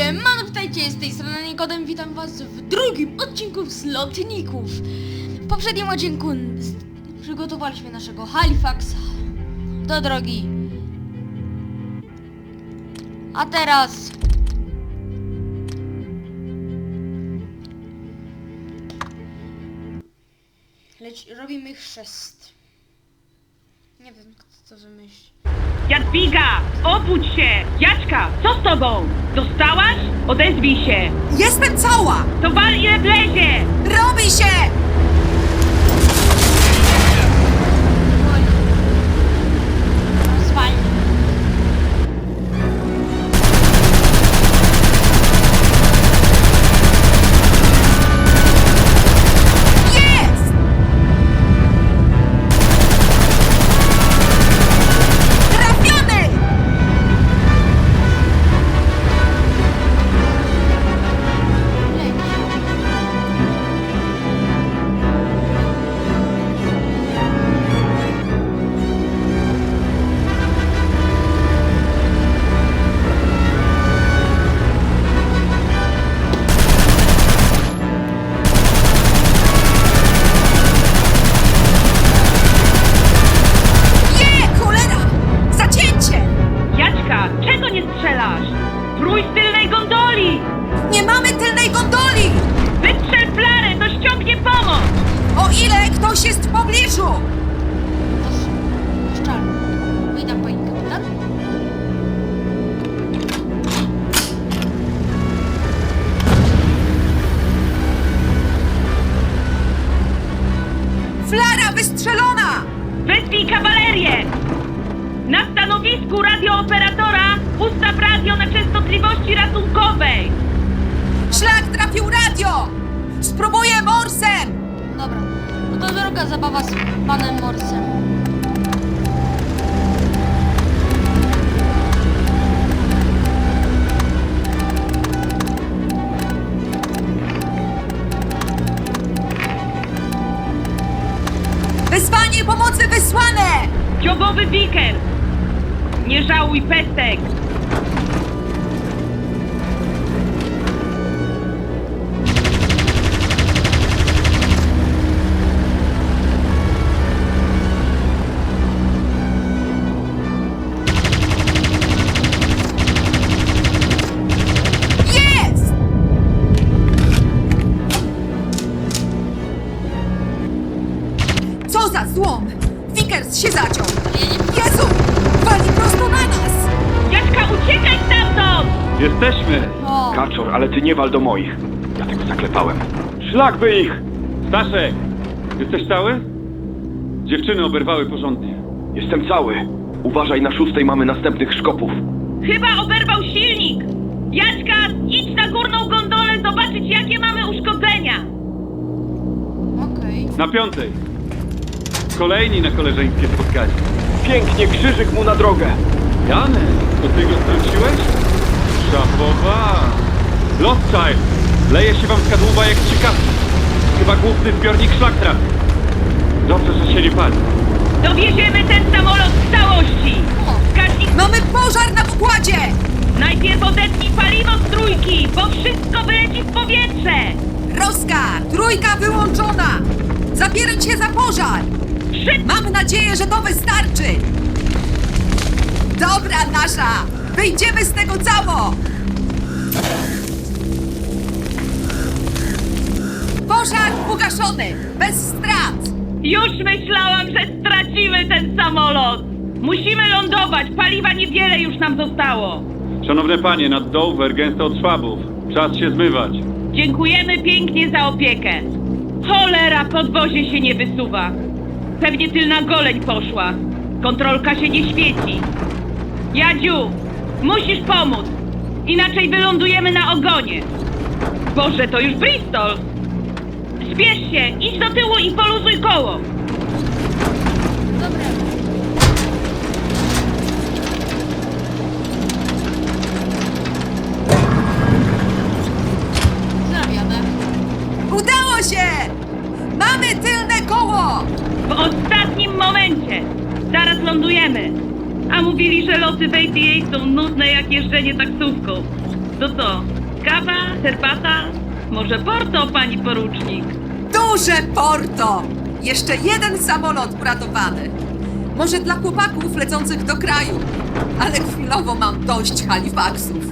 Siemano, witajcie, z tej strony Nikodem, witam was w drugim odcinku z Lotników. W poprzednim odcinku przygotowaliśmy naszego Halifaxa do drogi. A teraz... Leć, robimy chrzest. Nie wiem, kto to wymyśli. Jadwiga, obudź się! Jaćka, co z tobą? Dostałaś? Odezwij się! Jestem cała! To wal ile wlezie! Mamy tylnej gondoli! Wystrzel flarę, to ściągnie pomoc! O ile ktoś jest w pobliżu! Puszczalny. Witam pani kapitan. Flara wystrzelona! Wezwij kawalerię! Na stanowisku radiooperatora ustaw radio na częstotliwości ratunkowej! Szlak trafił radio! Spróbuję morsem! Dobra. No to droga zabawa z panem Morsem. Wezwanie pomocy wysłane! Dziobowy wiker! Nie żałuj pestek! Złom! Vickers się zaciął! Jezu! Wali prosto na nas! Jaćka, uciekaj stamtąd! Jesteśmy! O. Kaczor, ale ty nie wal do moich. Ja tego zaklepałem. Szlak by ich! Staszek, jesteś cały? Dziewczyny oberwały porządnie. Jestem cały. Uważaj, na szóstej mamy następnych szkopów. Chyba oberwał silnik! Jaćka, idź na górną gondolę zobaczyć, jakie mamy uszkodzenia! Okej. Na piątej. Kolejni na koleżeńskie spotkanie. Pięknie, krzyżyk mu na drogę. Janek, to ty go strąciłeś? Szapowa! Lothchild, leje się wam z kadłuba jak ciekawki. Chyba główny zbiornik szlak trafi. Dobrze, że się nie pali. Dowieziemy ten samolot w całości! Wskaźnik Mamy pożar na pokładzie! najpierw odetnij paliwo z trójki, bo wszystko wyleci w powietrze! Rozkaz! Trójka wyłączona! Zabierać się za pożar! Mam nadzieję, że to wystarczy! Dobra nasza! Wyjdziemy z tego cało! Pożar ugaszony! Bez strat! Już myślałam, że stracimy ten samolot! Musimy lądować, paliwa niewiele już nam zostało! Szanowne panie, nad Dover gęsto od szwabów. Czas się zmywać. Dziękujemy pięknie za opiekę. Cholera, podwozie się nie wysuwa. Pewnie tylna goleń poszła. Kontrolka się nie świeci. Jadziu, musisz pomóc. Inaczej wylądujemy na ogonie. Boże, to już Bristol. Spiesz się, idź do tyłu i poluzuj koło. Dobra. Zawiadę. Udało się! Mamy tylne koło! W ostatnim momencie. Zaraz lądujemy. A mówili, że loty w ATA są nudne jak jeżdżenie taksówką. To co? Kawa? Herbata? Może porto, pani porucznik? Duże Porto! Jeszcze jeden samolot uratowany. Może dla chłopaków lecących do kraju. Ale chwilowo mam dość Halifaxów.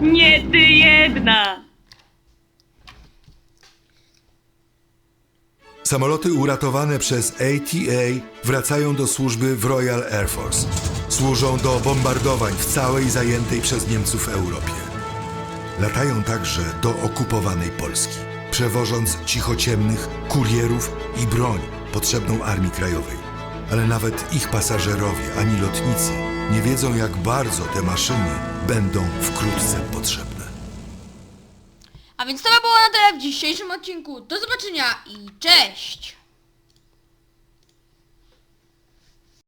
Nie ty jedna! Samoloty uratowane przez ATA wracają do służby w Royal Air Force. Służą do bombardowań w całej zajętej przez Niemców Europie. Latają także do okupowanej Polski, przewożąc cichociemnych, kurierów i broń potrzebną Armii Krajowej. Ale nawet ich pasażerowie ani lotnicy nie wiedzą, jak bardzo te maszyny będą wkrótce potrzebne. A więc to by było na tyle w dzisiejszym odcinku. Do zobaczenia i cześć!